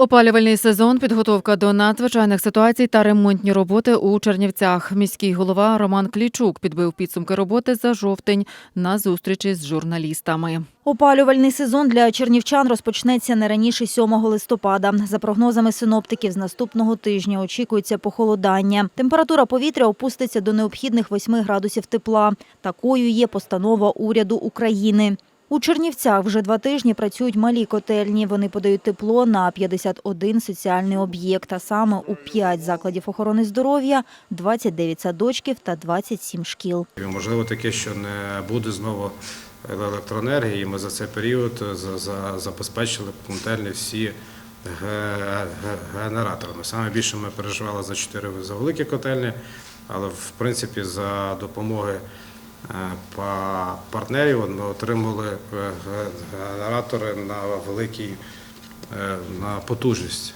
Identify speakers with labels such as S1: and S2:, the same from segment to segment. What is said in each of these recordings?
S1: Опалювальний сезон, підготовка до надзвичайних ситуацій та ремонтні роботи у Чернівцях. Міський голова Роман Клічук підбив підсумки роботи за жовтень на зустрічі з журналістами.
S2: Опалювальний сезон для чернівчан розпочнеться не раніше 7 листопада. За прогнозами синоптиків, з наступного тижня очікується похолодання. Температура повітря опуститься до необхідних 8 градусів тепла. Такою є постанова уряду України. У Чернівцях вже два тижні працюють малі котельні. Вони подають тепло на 51 соціальний об'єкт, а саме у 5 закладів охорони здоров'я, 29 садочків та 27 шкіл.
S3: Можливо, таке, що не буде знову електроенергії. Ми за цей період за- за- забезпечили котельні всі ге- ге- генераторами. Саме більше ми переживали за чотири за великі котельні, але в принципі за допомоги партнерів ми отримали е, генератори на великий е, на потужність.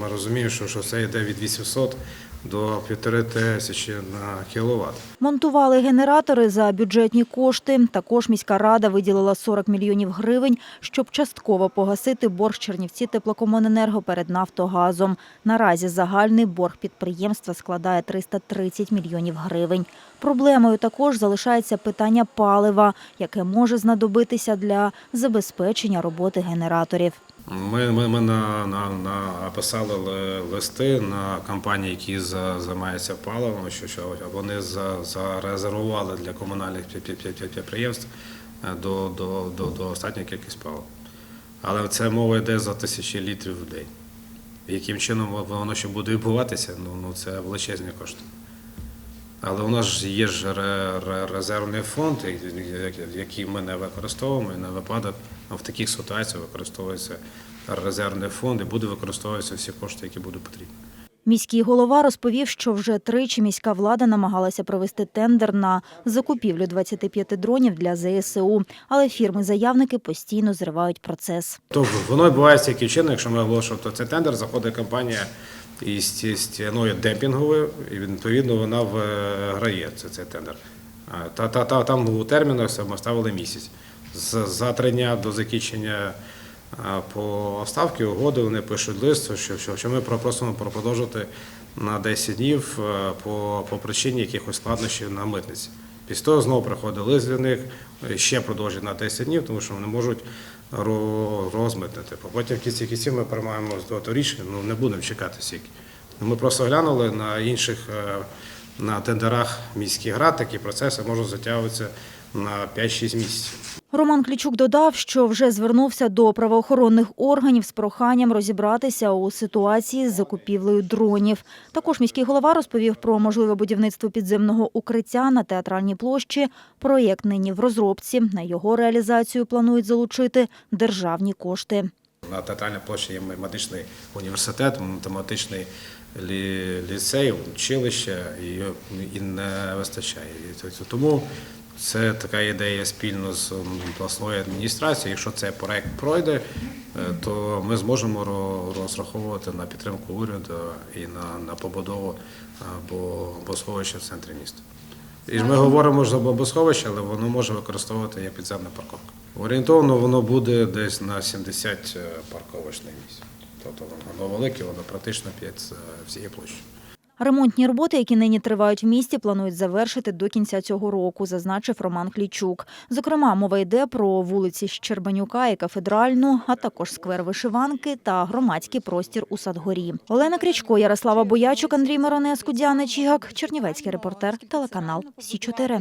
S3: Ми розуміємо, що, це йде від 800 до 1500 на кіловат.
S2: Монтували генератори за бюджетні кошти. Також міська рада виділила 40 мільйонів гривень, щоб частково погасити борг Чернівці теплокомуненерго перед Нафтогазом. Наразі загальний борг підприємства складає 330 мільйонів гривень. Проблемою також залишається питання палива, яке може знадобитися для забезпечення роботи генераторів.
S3: Ми, ми, ми на, на, написали ли- листи на компанії, які за, займаються паливом, що, що вони за, зарезервували для комунальних пі- пі- пі- підприємств е, до, до, до, до останньої кількість палива. Але це мова йде за тисячі літрів в день. Яким чином воно ще буде відбуватися, ну, ну це величезні кошти. Але у нас ж є ж ре- ре- резервний фонд, як- який ми не використовуємо, і на випадок ну, в таких ситуаціях використовується резервний фонд і буде використовуватися всі кошти, які будуть потрібні.
S2: Міський голова розповів, що вже тричі міська влада намагалася провести тендер на закупівлю 25 дронів для ЗСУ, але фірми-заявники постійно зривають процес.
S3: То воно відбувається таким чином, якщо ми оголошуємо, то це тендер, заходить компанія ці- стіною демпінговою, і відповідно вона виграє це, цей тендер. Та, та, та, там у термінах ми ставили місяць. З- За три дня до закінчення по ставки угоди вони пишуть лист, що, що, що ми просимо продовжити на 10 днів е, по, по причині якихось складнощів на митниці. Після того знову приходить лист для них, е, ще продовжують на 10 днів, тому що вони можуть ро- Типу. Потім в кінці кінців ми приймаємо до того рішення, ну не будемо чекати стільки. Ми просто глянули на інших е, на тендерах міських рад, такі процеси можуть затягуватися на 5-6 місяців.
S2: Роман Клічук додав, що вже звернувся до правоохоронних органів з проханням розібратися у ситуації з закупівлею дронів. Також міський голова розповів про можливе будівництво підземного укриття на театральній площі. Проєкт нині в розробці. На його реалізацію планують залучити державні кошти.
S3: На театральній площі є медичний університет, математичний ліцей, училище, і, не вистачає. Тому це така ідея спільно з обласною адміністрацією. Якщо цей проект пройде, е, то ми зможемо розраховувати на підтримку уряду і на, на побудову або босховища в центрі міста. І ж ми говоримо за бомбосховище, але воно може використовувати як підземна парковка. Орієнтовно воно буде десь на 70 парковочних місць. Тобто воно велике, воно практично п'ять всієї площі.
S2: Ремонтні роботи, які нині тривають в місті, планують завершити до кінця цього року, зазначив Роман Клічук. Зокрема, мова йде про вулиці Щербанюка і Кафедральну, а також сквер Вишиванки та громадський простір у Садгорі. Олена Крічко, Ярослава Боячук, Андрій Миронеску, Діана Чігак, Чернівецький репортер, телеканал Сі 4